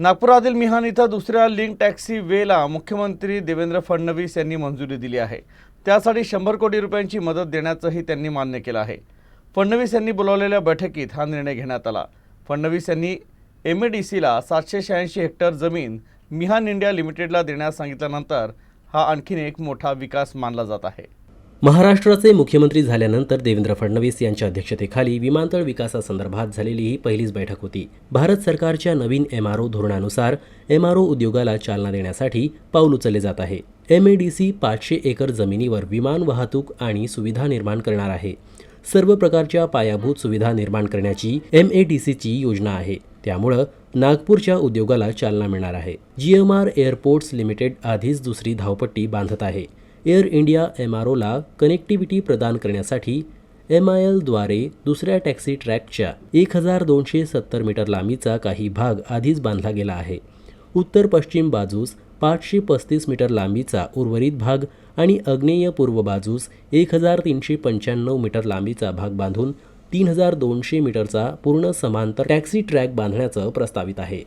नागपुरातील मिहान इथं दुसऱ्या लिंक टॅक्सी वेला मुख्यमंत्री देवेंद्र फडणवीस यांनी मंजुरी दिली आहे. त्यासाठी शंभर कोटी रुपयांची मदत देण्याचंही त्यांनी मान्य केलं आहे. फडणवीस यांनी बोलावलेल्या बैठकीत हा निर्णय घेण्यात आला. फडणवीस यांनी एम ए डी सीला सातशे शहाऐंशी हेक्टर जमीन मिहान इंडिया लिमिटेडला देण्यास सांगितल्यानंतर हा आणखीन एक मोठा विकास मानला जात आहे. महाराष्ट्राचे मुख्यमंत्री झाल्यानंतर देवेंद्र फडणवीस यांच्या अध्यक्षतेखाली विमानतळ विकासासंदर्भात झालेली ही पहिलीच बैठक होती. भारत सरकारच्या नवीन एमआरओ धोरणानुसार एमआरओ उद्योगाला चालना देण्यासाठी पाऊल उचलले जात आहे. एम ए डी सी पाचशे एकर जमिनीवर विमान वाहतूक आणि सुविधा निर्माण करणार आहे. सर्व प्रकारच्या पायाभूत सुविधा निर्माण करण्याची एम ए डी सीची योजना आहे. त्यामुळं नागपूरच्या उद्योगाला चालना मिळणार आहे. G M R airports limited आधीच दुसरी धावपट्टी बांधत आहे. एअर इंडिया एम आर ओला कनेक्टिव्हिटी प्रदान करण्यासाठी एम आय एलद्वारे दुसऱ्या टॅक्सी ट्रॅकच्या एक हजार दोनशे सत्तर मीटर लांबीचा काही भाग आधीच बांधला गेला आहे. उत्तर पश्चिम बाजूस पाचशे पस्तीस मीटर लांबीचा उर्वरित भाग आणि आग्नेय पूर्व बाजूस एक हजार तीनशे पंच्याण्णव मीटर लांबीचा भाग बांधून तीन हजार दोनशे मीटरचा पूर्ण समांतर टॅक्सी ट्रॅक बांधण्याचं प्रस्तावित आहे.